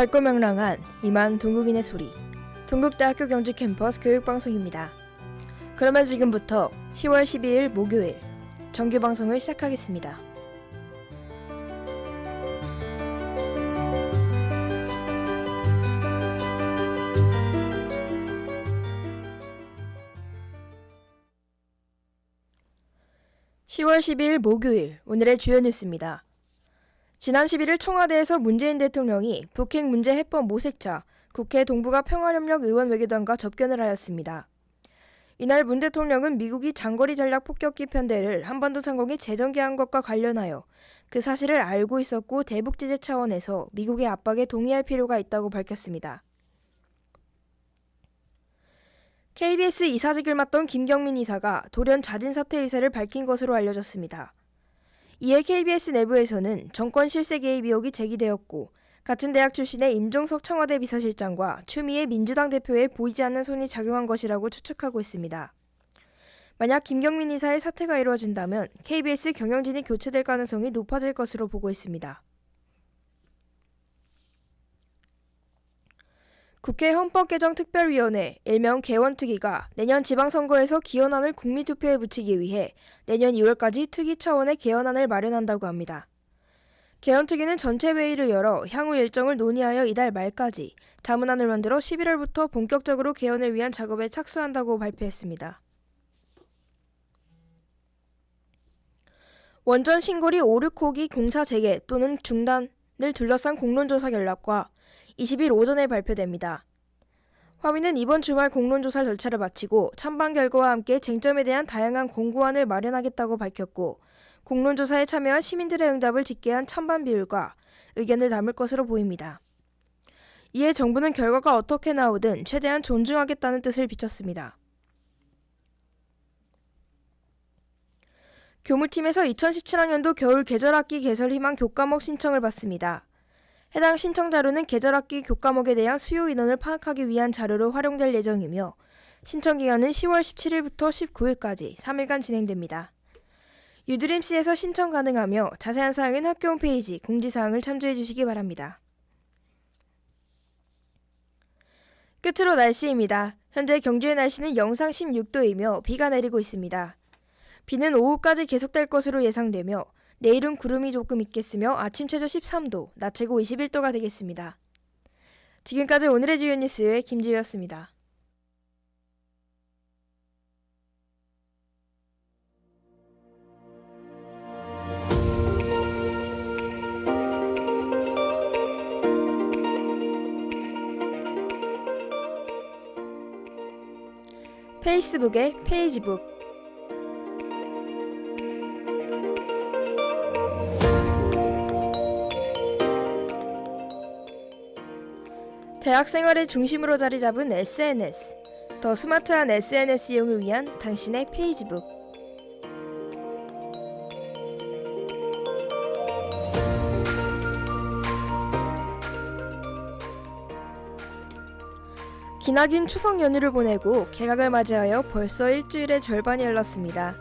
밝고 명랑한 이만 동국인의 소리 동국대학교 경주 캠퍼스 교육방송입니다. 그러면 지금부터 10월 12일 목요일 정규 방송을 시작하겠습니다. (10월 12일) 목요일 오늘의 주요 뉴스입니다. 지난 11일 청와대에서 문재인 대통령이 북핵 문제 해법 모색차 국회 동북아 평화협력 의원 외교단과 접견을 하였습니다. 이날 문 대통령은 미국이 장거리 전략 폭격기 편대를 한반도 상공에 재전개한 것과 관련하여 그 사실을 알고 있었고 대북 제재 차원에서 미국의 압박에 동의할 필요가 있다고 밝혔습니다. KBS 이사직을 맡던 김경민 이사가 돌연 자진 사퇴 의사를 밝힌 것으로 알려졌습니다. 이에 KBS 내부에서는 정권 실세 개입 의혹이 제기되었고 같은 대학 출신의 임종석 청와대 비서실장과 추미애 민주당 대표에 보이지 않는 손이 작용한 것이라고 추측하고 있습니다. 만약 김경민 이사의 사퇴가 이루어진다면 KBS 경영진이 교체될 가능성이 높아질 것으로 보고 있습니다. 국회 헌법개정특별위원회 일명 개원특위가 내년 지방선거에서 기원안을 국민투표에 붙이기 위해 내년 2월까지 특위 차원의 개헌안을 마련한다고 합니다. 개헌특위는 전체 회의를 열어 향후 일정을 논의하여 이달 말까지 자문안을 만들어 11월부터 본격적으로 개헌을 위한 작업에 착수한다고 발표했습니다. 원전 신고리 오르코기 공사 재개 또는 중단을 둘러싼 공론조사 결과과 20일 오전에 발표됩니다. 화위는 이번 주말 공론조사 절차를 마치고 찬반 결과와 함께 쟁점에 대한 다양한 공고안을 마련하겠다고 밝혔고 공론조사에 참여한 시민들의 응답을 집계한 찬반 비율과 의견을 담을 것으로 보입니다. 이에 정부는 결과가 어떻게 나오든 최대한 존중하겠다는 뜻을 비췄습니다. 교무팀에서 2017학년도 겨울 계절학기 개설 희망 교과목 신청을 받습니다. 해당 신청 자료는 계절학기 교과목에 대한 수요 인원을 파악하기 위한 자료로 활용될 예정이며 신청 기간은 10월 17일부터 19일까지 3일간 진행됩니다. 유드림씨에서 신청 가능하며 자세한 사항은 학교 홈페이지 공지사항을 참조해 주시기 바랍니다. 끝으로 날씨입니다. 현재 경주의 날씨는 영상 16도이며 비가 내리고 있습니다. 비는 오후까지 계속될 것으로 예상되며 내일은 구름이 조금 있겠으며 아침 최저 13도, 낮 최고 21도가 되겠습니다. 지금까지 오늘의 주요 뉴스의 김지우였습니다. 페이스북의 페이지북 대학 생활의 중심으로 자리 잡은 SNS 더 스마트한 SNS 이용을 위한 당신의 페이지북 기나긴 추석 연휴를 보내고 개학을 맞이하여 벌써 일주일의 절반이 흘렀습니다.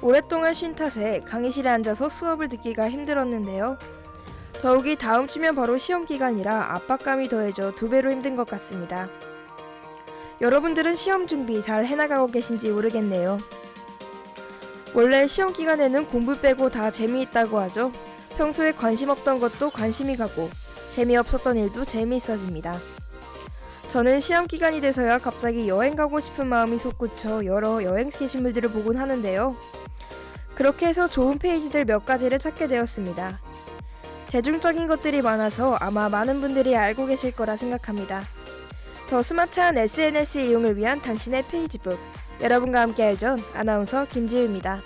오랫동안 쉰 탓에 강의실에 앉아서 수업을 듣기가 힘들었는데요. 더욱이 다음 주면 바로 시험 기간이라 압박감이 더해져 두 배로 힘든 것 같습니다. 여러분들은 시험 준비 잘 해나가고 계신지 모르겠네요. 원래 시험 기간에는 공부 빼고 다 재미있다고 하죠. 평소에 관심 없던 것도 관심이 가고 재미없었던 일도 재미있어집니다. 저는 시험 기간이 돼서야 갑자기 여행 가고 싶은 마음이 솟구쳐 여러 여행 스케줄들을 보곤 하는데요. 그렇게 해서 좋은 페이지들 몇 가지를 찾게 되었습니다. 대중적인 것들이 많아서 아마 많은 분들이 알고 계실 거라 생각합니다. 더 스마트한 SNS 이용을 위한 당신의 페이지북. 여러분과 함께 알전 아나운서 김지우입니다.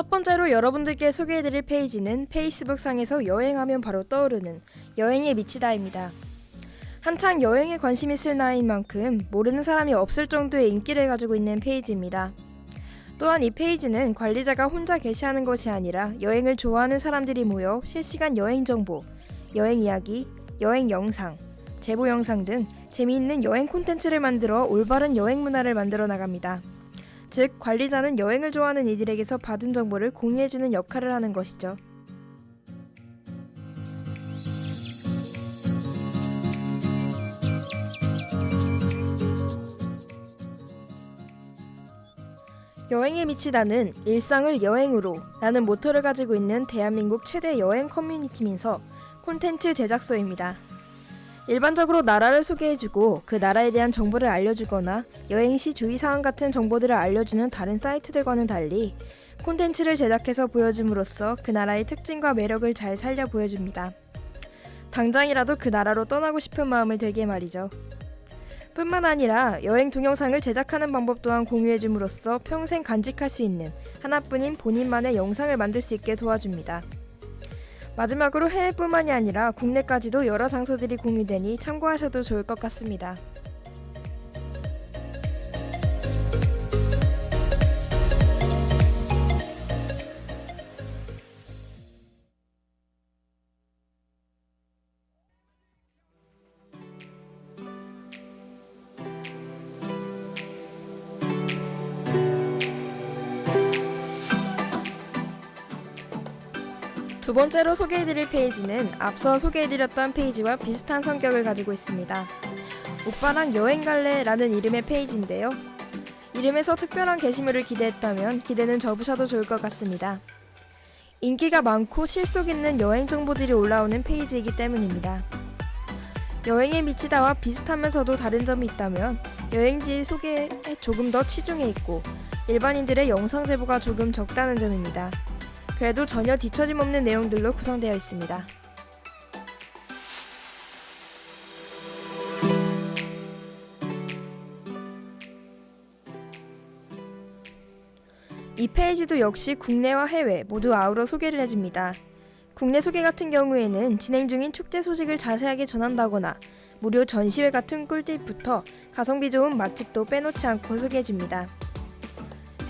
첫 번째로 여러분들께 소개해드릴 페이지는 페이스북 상에서 여행하면 바로 떠오르는 여행에 미치다입니다. 한창 여행에 관심 있을 나이인 만큼 모르는 사람이 없을 정도의 인기를 가지고 있는 페이지입니다. 또한 이 페이지는 관리자가 혼자 게시하는 것이 아니라 여행을 좋아하는 사람들이 모여 실시간 여행 정보, 여행 이야기, 여행 영상, 제보 영상 등 재미있는 여행 콘텐츠를 만들어 올바른 여행 문화를 만들어 나갑니다. 즉, 관리자는 여행을 좋아하는 이들에게서 받은 정보를 공유해주는 역할을 하는 것이죠. 여행에 미치다는 일상을 여행으로 라는 모토를 가지고 있는 대한민국 최대 여행 커뮤니티면서 콘텐츠 제작소입니다. 일반적으로 나라를 소개해주고 그 나라에 대한 정보를 알려주거나 여행 시 주의사항 같은 정보들을 알려주는 다른 사이트들과는 달리 콘텐츠를 제작해서 보여줌으로써 그 나라의 특징과 매력을 잘 살려 보여줍니다. 당장이라도 그 나라로 떠나고 싶은 마음을 들게 말이죠. 뿐만 아니라 여행 동영상을 제작하는 방법 또한 공유해줌으로써 평생 간직할 수 있는 하나뿐인 본인만의 영상을 만들 수 있게 도와줍니다. 마지막으로 해외뿐만이 아니라 국내까지도 여러 장소들이 공유되니 참고하셔도 좋을 것 같습니다. 두 번째로 소개해드릴 페이지는 앞서 소개해드렸던 페이지와 비슷한 성격을 가지고 있습니다. 오빠랑 여행 갈래? 라는 이름의 페이지인데요. 이름에서 특별한 게시물을 기대했다면 기대는 접으셔도 좋을 것 같습니다. 인기가 많고 실속 있는 여행 정보들이 올라오는 페이지이기 때문입니다. 여행에 미치다와 비슷하면서도 다른 점이 있다면 여행지 소개에 조금 더 치중해 있고 일반인들의 영상 제보가 조금 적다는 점입니다. 그래도 전혀 뒤처짐 없는 내용들로 구성되어 있습니다. 이 페이지도 역시 국내와 해외 모두 아우러 소개를 해줍니다. 국내 소개 같은 경우에는 진행 중인 축제 소식을 자세하게 전한다거나 무료 전시회 같은 꿀팁부터 가성비 좋은 맛집도 빼놓지 않고 소개해줍니다.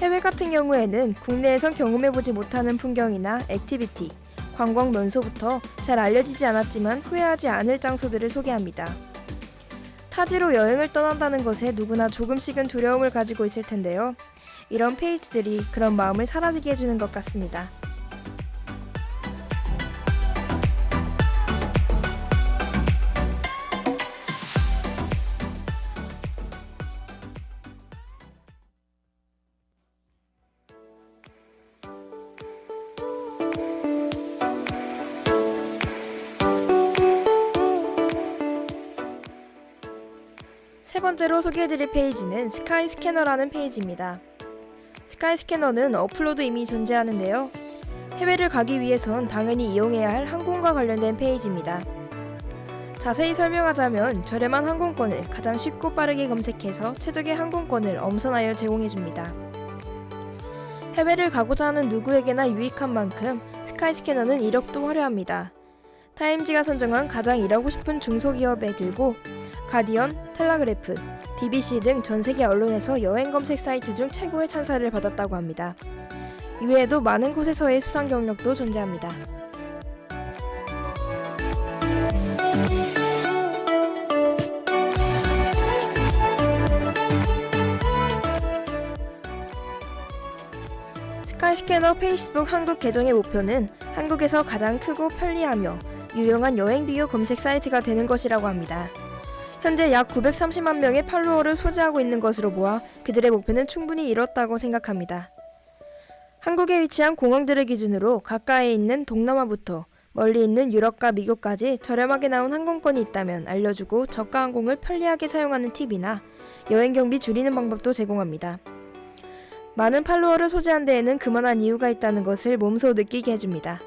해외 같은 경우에는 국내에선 경험해보지 못하는 풍경이나 액티비티, 관광 명소부터 잘 알려지지 않았지만 후회하지 않을 장소들을 소개합니다. 타지로 여행을 떠난다는 것에 누구나 조금씩은 두려움을 가지고 있을 텐데요. 이런 페이지들이 그런 마음을 사라지게 해주는 것 같습니다. 세 번째로 소개해드릴 페이지는 스카이 스캐너라는 페이지입니다. 스카이 스캐너는 어플로도 이미 존재하는데요. 해외를 가기 위해선 당연히 이용해야 할 항공과 관련된 페이지입니다. 자세히 설명하자면 저렴한 항공권을 가장 쉽고 빠르게 검색해서 최적의 항공권을 엄선하여 제공해줍니다. 해외를 가고자 하는 누구에게나 유익한 만큼 스카이 스캐너는 이력도 화려합니다. 타임지가 선정한 가장 일하고 싶은 중소기업애들고 가디언, 텔라그래프, BBC 등 전 세계 언론에서 여행 검색 사이트 중 최고의 찬사를 받았다고 합니다. 이외에도 많은 곳에서의 수상 경력도 존재합니다. 스카이스캐너 페이스북 한국 계정의 목표는 한국에서 가장 크고 편리하며 유용한 여행 비교 검색 사이트가 되는 것이라고 합니다. 현재 약 930만 명의 팔로워를 소지하고 있는 것으로 보아 그들의 목표는 충분히 이뤘다고 생각합니다. 한국에 위치한 공항들을 기준으로 가까이 있는 동남아부터 멀리 있는 유럽과 미국까지 저렴하게 나온 항공권이 있다면 알려주고 저가 항공을 편리하게 사용하는 팁이나 여행 경비 줄이는 방법도 제공합니다. 많은 팔로워를 소지한 데에는 그만한 이유가 있다는 것을 몸소 느끼게 해줍니다.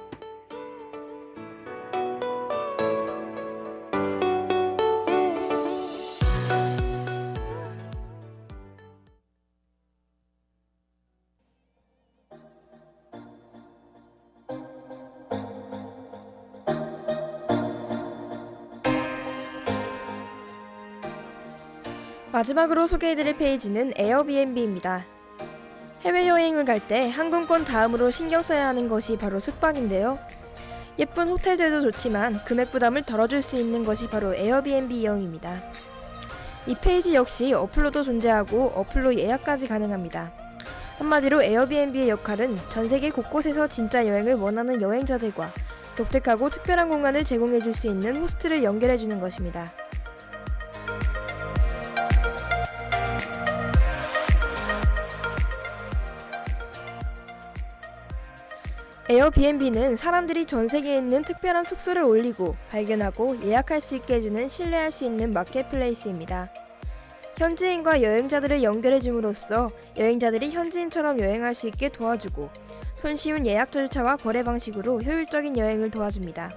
마지막으로 소개해드릴 페이지는 에어비앤비입니다. 해외여행을 갈 때 항공권 다음으로 신경 써야 하는 것이 바로 숙박인데요. 예쁜 호텔들도 좋지만 금액 부담을 덜어줄 수 있는 것이 바로 에어비앤비 이용입니다. 이 페이지 역시 어플로도 존재하고 어플로 예약까지 가능합니다. 한마디로 에어비앤비의 역할은 전 세계 곳곳에서 진짜 여행을 원하는 여행자들과 독특하고 특별한 공간을 제공해 줄 수 있는 호스트를 연결해 주는 것입니다. 에어비앤비는 사람들이 전 세계에 있는 특별한 숙소를 올리고 발견하고 예약할 수 있게 해주는 신뢰할 수 있는 마켓플레이스입니다. 현지인과 여행자들을 연결해 줌으로써 여행자들이 현지인처럼 여행할 수 있게 도와주고 손쉬운 예약 절차와 거래 방식으로 효율적인 여행을 도와줍니다.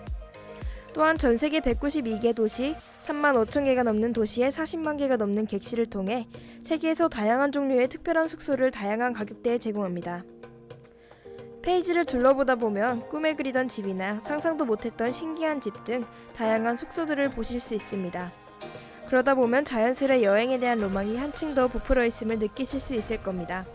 또한 전 세계 192개 도시, 3만 5천 개가 넘는 도시에 40만 개가 넘는 객실을 통해 세계에서 다양한 종류의 특별한 숙소를 다양한 가격대에 제공합니다. 페이지를 둘러보다 보면 꿈에 그리던 집이나 상상도 못했던 신기한 집 등 다양한 숙소들을 보실 수 있습니다. 그러다 보면 자연스레 여행에 대한 로망이 한층 더 부풀어 있음을 느끼실 수 있을 겁니다.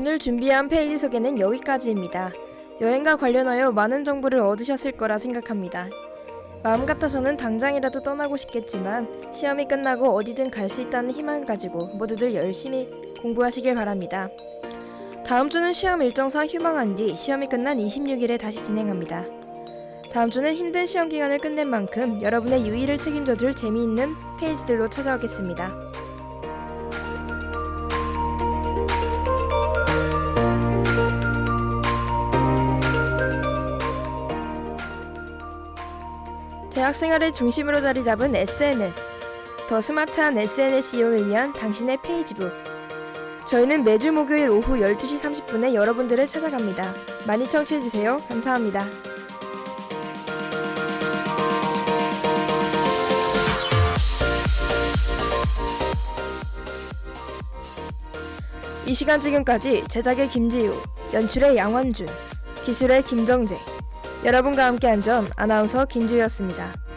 오늘 준비한 페이지 소개는 여기까지입니다. 여행과 관련하여 많은 정보를 얻으셨을 거라 생각합니다. 마음 같아서는 당장이라도 떠나고 싶겠지만 시험이 끝나고 어디든 갈 수 있다는 희망을 가지고 모두들 열심히 공부하시길 바랍니다. 다음 주는 시험 일정상 휴방한 뒤 시험이 끝난 26일에 다시 진행합니다. 다음 주는 힘든 시험 기간을 끝낸 만큼 여러분의 유의를 책임져줄 재미있는 페이지들로 찾아오겠습니다. 대학 생활을 중심으로 자리 잡은 SNS. 더 스마트한 SNS 이용을 위한 당신의 페이지북. 저희는 매주 목요일 오후 12시 30분에 여러분들을 찾아갑니다. 많이 청취해주세요. 감사합니다. 이 시간 지금까지 제작의 김지우, 연출의 양원준, 기술의 김정재, 여러분과 함께한 전 아나운서 김주였습니다.